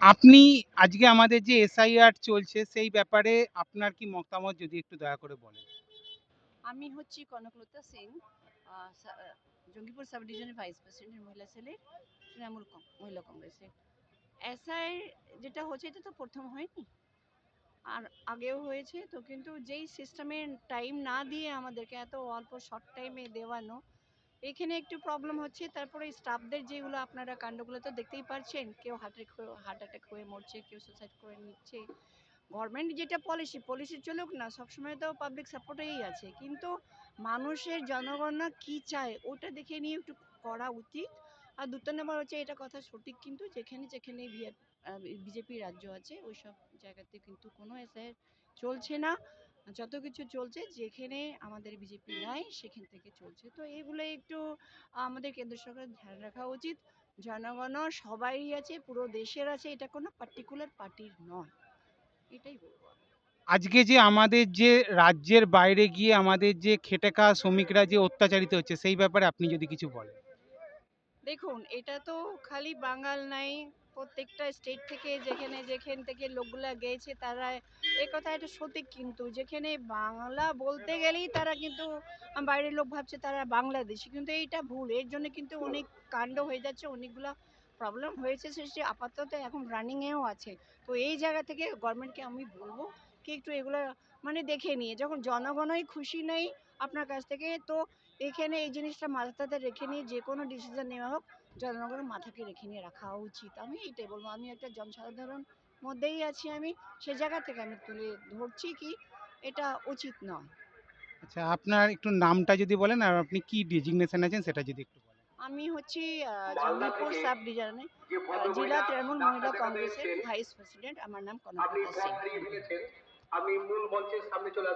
আপনি আজকে আমাদের যে এসআইআর চলছে, সেই ব্যাপারে আপনার কি মতামত যদি একটু দয়া করে বলেন? আমি হচ্ছি কনকলতা সিং জঙ্গিপুর সাব ডিভিশনের ভাইস প্রেসিডেন্ট মহিলা সেলের তৃণমূল মহিলা কংগ্রেসের এসআই যেটা হচ্ছে, এটা তো প্রথম হয়নি। আর আগেও হয়েছে, তো কিন্তু যেই সিস্টেমে টাইম না দিয়ে আমাদেরকে এত অল্প শর্ট টাইমে দেওয়ানো এখানে একটু প্রবলেম হচ্ছে। তারপরে স্টাফদের যেগুলো আপনারা কাণ্ডগুলো তো দেখতেই পারছেন, কেউ হার্ট হার্ট অ্যাটাক হয়ে মরছে, কেউ সুসাইড করে নিচ্ছে। গভর্নমেন্ট যেটা পলিসি পলিসি চলুক না, সবসময় তো পাবলিক সাপোর্টেই আছে। কিন্তু মানুষের জনগণনা কি চায়, ওটা দেখে নিয়ে একটু করা উচিত। আর দুটো নম্বর হচ্ছে, এটা কথা সঠিক কিন্তু যেখানে যেখানে বিজেপি রাজ্য আছে ওই সব জায়গাতে কিন্তু কোনো এসআই চলছে না। যত কিছু চলছে যেখানে আমাদের বিজেপি নাই সেখান থেকে চলছে। তো এগুলো একটু আমাদের কেন্দ্র সরকারের ধ্যান রাখা উচিত। জনগণ সবাই আছে পুরো দেশের আছে এটা কোনো পার্টিকুলার পার্টির নয়। এটাই বলব আজকে যে আমাদের যে রাজ্যের বাইরে গিয়ে আমাদের যে খেটে খাওয়া শ্রমিকরা যে অত্যাচারিত হচ্ছে সেই ব্যাপারে আপনি যদি কিছু বলেন। দেখুন এটা তো খালি বাঙাল নাই প্রত্যেকটা স্টেট থেকে যেখানে যেখান থেকে লোকগুলা গেছে, তারা এ কথা এটা সঠিক কিন্তু, যেখানে বাংলা বলতে গেলেই তারা কিন্তু বাইরের লোক ভাবছে তারা বাংলাদেশি, কিন্তু এইটা ভুল। এর জন্য কিন্তু অনেক কাণ্ড হয়ে যাচ্ছে, অনেকগুলা প্রবলেম হয়েছে সেটি আপাতত এখন রানিংয়েও আছে। তো এই জায়গা থেকে গভর্নমেন্টকে আমি বলব, কি একটু এগুলো মানে দেখে নিয়ে, যখন জনগণই খুশি নেই আপনার কাছ থেকে। তো এখানে এই জিনিসটা মাথাতে রেখে নিয়ে যে কোনো ডিসিশন নেওয়া হোক জনগণের মাথাকে রেখে নিয়ে রাখা উচিত। আমি এইটাই বলব আমি একটা জনসাধারণ মধ্যেই আছি আমি সে জায়গা থেকে আমি তুলে ধরছি কি এটা উচিত নয়। আচ্ছা আপনার একটু নামটা যদি বলেন আর আপনি কি ডিজিগনেশন আছেন সেটা যদি একটু বলেন। আমি হচ্ছি জঙ্গিপুর সাব ডিভিশনে জেলা তৃণমূল মহিলা কংগ্রেসের ভাইস প্রেসিডেন্ট আমার নাম আপনি কনকলতা সিং। আমি মূল মঞ্চের সামনে চলে